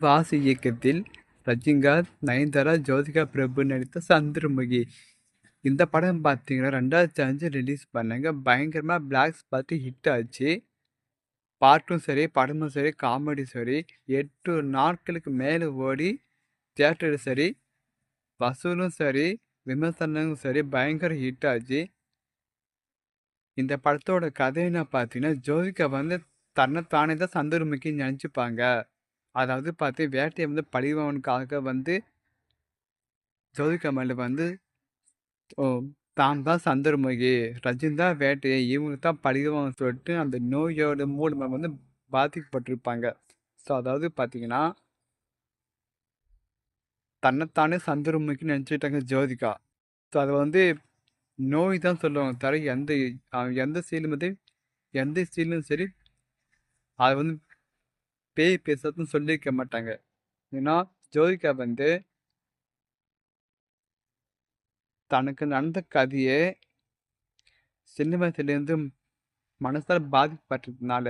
வாசு இயக்கத்தில் ரஜினிகாந்த் நயன்தாரா ஜோதிகா பிரபு நடித்த சந்திரமுகி. இந்த படம் பார்த்தீங்கன்னா ரெண்டாயிரத்தி அஞ்சு ரிலீஸ் பண்ணாங்க. பயங்கரமாக பிளாக்ஸ் பார்த்து ஹிட் ஆச்சு. பாட்டும் சரி படமும் சரி காமெடி சரி எட்டு நாட்களுக்கு மேலே ஓடி தியேட்டர் சரி வசூலும் சரி விமர்சனமும் சரி பயங்கர ஹிட் ஆச்சு. இந்த படத்தோட கதை என்ன பார்த்தீங்கன்னா ஜோதிகா வந்து தன்னைத்தானே தான் சந்திரமுகின்னு நினச்சிப்பாங்க. அதாவது பார்த்து வேட்டையை வந்து பழிவானுக்காக வந்து ஜோதிகா வந்து தான் தான் சந்திரமுகி ரஜினி தான் வேட்டையை இவங்க தான் பழிவான் சொல்லிட்டு அந்த நோயோட மூலமாக வந்து பாதிக்கப்பட்டிருப்பாங்க. ஸோ அதாவது பார்த்தீங்கன்னா தன்னைத்தானே சந்திரமுகி நினச்சிட்டாங்க ஜோதிகா. ஸோ அதை வந்து நோய் தான் சொல்லுவாங்க தவிர எந்த எந்த சீலும் வந்து எந்த சீலும் சரி அதை வந்து பேய் பேசுறதுன்னு சொல்லியிருக்க மாட்டாங்க. ஏன்னா ஜோதிகா வந்து தனக்கு நடந்த கதையை சின்ன வயசுலேருந்து மனசால் பாதிக்கப்பட்டதுனால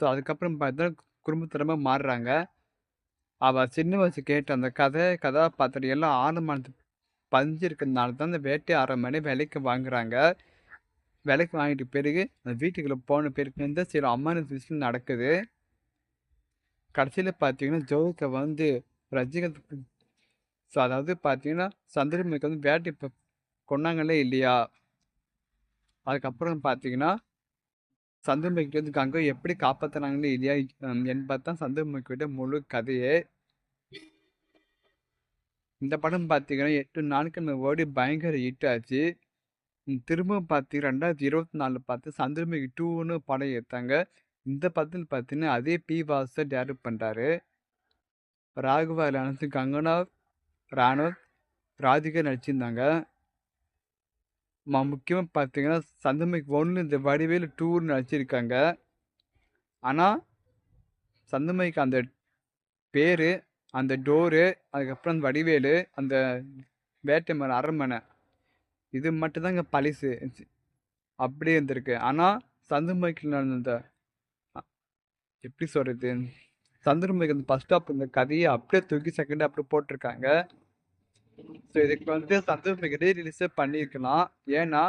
ஸோ அதுக்கப்புறம் பார்த்தா குடும்பத்திறமாக மாறுறாங்க. அவள் சின்ன வயசு கேட்ட அந்த கதை கதாபாத்திரம் எல்லாம் ஆழமானது பதிஞ்சு இருக்கிறதுனால தான் அந்த வேட்டை அரண்மனை விலைக்கு வாங்குறாங்க. விலைக்கு வாங்கிட்டு பிறகு அந்த வீட்டுக்குள்ளே போன பிறகு வந்து சில அம்மான விஷயம் நடக்குது. கடைசியில் பார்த்தீங்கன்னா ஜோதிகா வந்து ரஜினிகாந்த் ஸோ அதாவது பார்த்தீங்கன்னா சந்திரமுகிக்கு வந்து வேட்டி இப்போ கொண்டாங்களே இல்லையா? அதுக்கப்புறம் பார்த்தீங்கன்னா சந்திரமுகி வந்து கங்கை எப்படி காப்பாற்றுனாங்களே இல்லையா? என்பது தான் சந்திரமுகியோட முழு கதையே. இந்த படம் பார்த்தீங்கன்னா எட்டு நாட்கள் ஓடி பயங்கர ஹிட் ஆச்சு. திரும்ப பார்த்து ரெண்டாயிரத்தி இருபத்தி நாலில் பார்த்து சந்திரமுகி டூன்னு படம் எடுத்தாங்க. இந்த படத்தில் பார்த்தீங்கன்னா அதே பி வாச டேரக்ட் பண்ணுறாரு ராகுவா லானஸ் கங்கனா ராணவ் ராதிகா நடிச்சிருந்தாங்க. முக்கியமாக பார்த்தீங்கன்னா சந்திரமுகி ஒன்று இந்த வடிவேலு டூர் நடிச்சிருக்காங்க. ஆனால் சந்திரமுகிக்கு அந்த பேர் அந்த டோரு அதுக்கப்புறம் அந்த வடிவேலு அந்த வேட்டை மரம் அரண்மனை இது மட்டும்தாங்க பழிசு. அப்படியே இருந்திருக்கு. ஆனால் சந்திரமுகியில் நடந்த எப்படி சொல்கிறது சந்திரமுகி அந்த ஃபஸ்ட் ஸ்டாப் இந்த கதையை அப்படியே தூக்கி செகண்ட் அப்படியே போட்டிருக்காங்க. ஸோ இதுக்கு வந்து சந்திரமுகி ரீ ரிலீஸே பண்ணியிருக்கலாம். ஏன்னா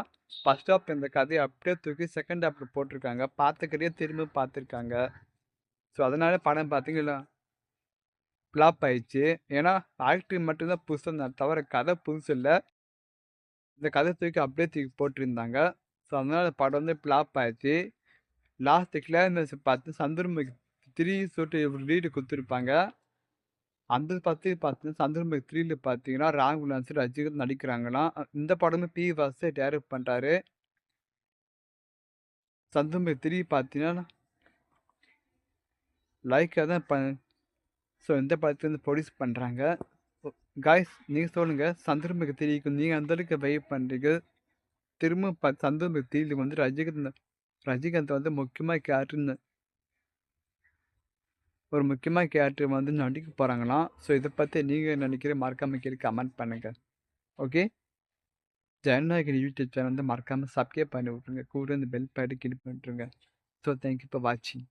ஃபஸ்ட் ஸ்டாப் இந்த கதையை அப்படியே தூக்கி செகண்ட் அப்படி போட்டிருக்காங்க. பார்த்துக்கிட்டே திரும்ப பார்த்துருக்காங்க. ஸோ அதனால படம் பார்த்தீங்களா? ஃப்ளாப் ஆயிடுச்சு. ஏன்னா ஆக்டிங் மட்டும்தான் புதுசாக தவிர கதை புதுசு இல்லை. இந்த கதை தூக்கி அப்படியே தூக்கி போட்டிருந்தாங்க. ஸோ அதனால படம் வந்து ஃப்ளாப் ஆயிடுச்சு. லாஸ்ட் கிளைமேக்ஸ் பார்த்து சந்திரமுகி த்ரீ சொல்லிட்டு லீடு கொடுத்துருப்பாங்க. அந்த பற்றி பார்த்து சந்திரமுகி த்ரீல பார்த்தீங்கன்னா ராகுலான்ஸ் ரஜினிகாந்த் நடிக்கிறாங்களாம். இந்த படமும் பி வாச டேரக்ட் பண்ணுறாரு சந்திரமுகி த்ரீ பார்த்தீங்கன்னா லைக்காக தான் ப ஸோ இந்த படத்தை வந்து ப்ரொடியூஸ் பண்ணுறாங்க காய்ஸ் நீங்கள் சொல்லுங்கள் சந்திரமுகி த்ரீக்கு நீங்கள் அந்தளவுக்கு வெயிட் பண்ணுறீங்க திரும்ப ப சந்திரமுகி த்ரீல வந்து ரஜினிகாந்த் ரஜினிகாந்த் வந்து முக்கியமாக கேரக்டர் ஒரு முக்கியமாக கேரக்டர் வந்து நடிக்க போகிறாங்களாம் ஸோ இதை பற்றி நீங்கள் நினைக்கிற மறக்காமல் கீழே கமெண்ட் பண்ணுங்கள் ஓகே ஜெயநாயகன் யூடியூப் சேனல் வந்து மறக்காமல் சப்ஸ்கிரைப் பண்ணி விட்ருங்க கூட இந்த பெல் பேடு கிளிக் பண்ணிட்டுருங்க. ஸோ தேங்க்யூ ஃபார் வாட்சிங்